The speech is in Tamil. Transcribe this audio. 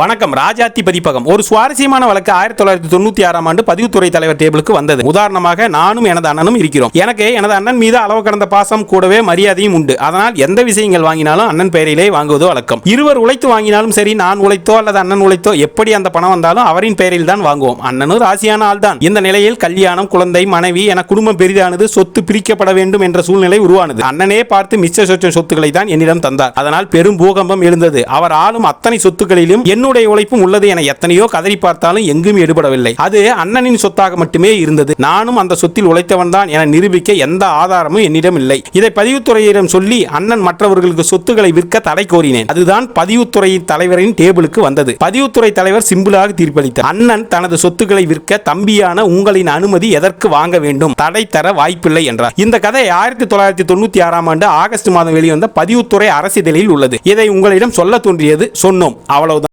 வணக்கம். ராஜாத்தி பதிப்பகம் ஒரு சுவாரஸ்யமான வழக்கு ஆயிரத்தி தொள்ளாயிரத்தி தொண்ணூத்தி ஆறாம் ஆண்டு பதிவுத்துறை தலைவர் டேபிளுக்கு வந்தது. உதாரணமாக நானும் எனது அண்ணனும் இருக்கிறோம். எனக்கு எனது அண்ணன் மீது அளவு கடந்த பாசம் கூடவே மரியாதையும் உண்டு. அதனால் எந்த விஷயங்கள் வாங்கினாலும் அண்ணன் பெயரிலே வாங்குவது வழக்கம். இருவர் உழைத்து வாங்கினாலும் சரி நான் உழைத்தோ அல்லது அண்ணன் உழைத்தோ எப்படி அந்த பணம் வந்தாலும் அவரின் பெயரில் தான் வாங்குவோம். அண்ணனும் ராசியான ஆள்தான் இந்த நிலையில் கல்யாணம் குழந்தை மனைவி என குடும்பம் பெரிதானது சொத்து பிரிக்கப்பட வேண்டும் என்ற சூழ்நிலை உருவானது. அண்ணனே பார்த்து மிச்ச சொச்ச சொத்துக்களை தான் என்னிடம் தந்தார். அதனால் பெரும் பூகம்பம் எழுந்தது. அவர் ஆளும் அத்தனை சொத்துக்களிலும் என்னுடைய உழைப்பும் உள்ளது என எத்தனையோ கதறி பார்த்தாலும் எங்கும் எடுபடவில்லை. அது அண்ணனின் சொத்தாக மட்டுமே இருந்தது. நானும் அந்த சொத்தில் உழைத்தவன் தான் என நிரூபிக்க எந்த ஆதாரமும் என்னிடம் இல்லை. இதை பதிவுத்துறையிடம் சொல்லி அண்ணன் மற்றவர்களுக்கு சொத்துக்களை விற்க தடை கோரினேன். அதுதான் பதிவுத்துறை தலைவரின் டேபிளுக்கு வந்தது. பதிவுத்துறை தலைவர் சிம்பிளாக தீர்ப்பளித்தார். அண்ணன் தனது சொத்துக்களை விற்க தம்பியான உங்களின் அனுமதி எதற்கு வாங்க வேண்டும்? தடை தர வாய்ப்பில்லை என்றார். இந்த கதை ஆயிரத்தி தொள்ளாயிரத்தி தொண்ணூத்தி ஆறாம் ஆண்டு ஆகஸ்ட் மாதம் வெளிவந்த பதிவுத்துறை அரசிதழில் உள்ளது. இதை உங்களிடம் சொல்ல தோன்றியது சொன்னோம். அவ்வளவுதான்.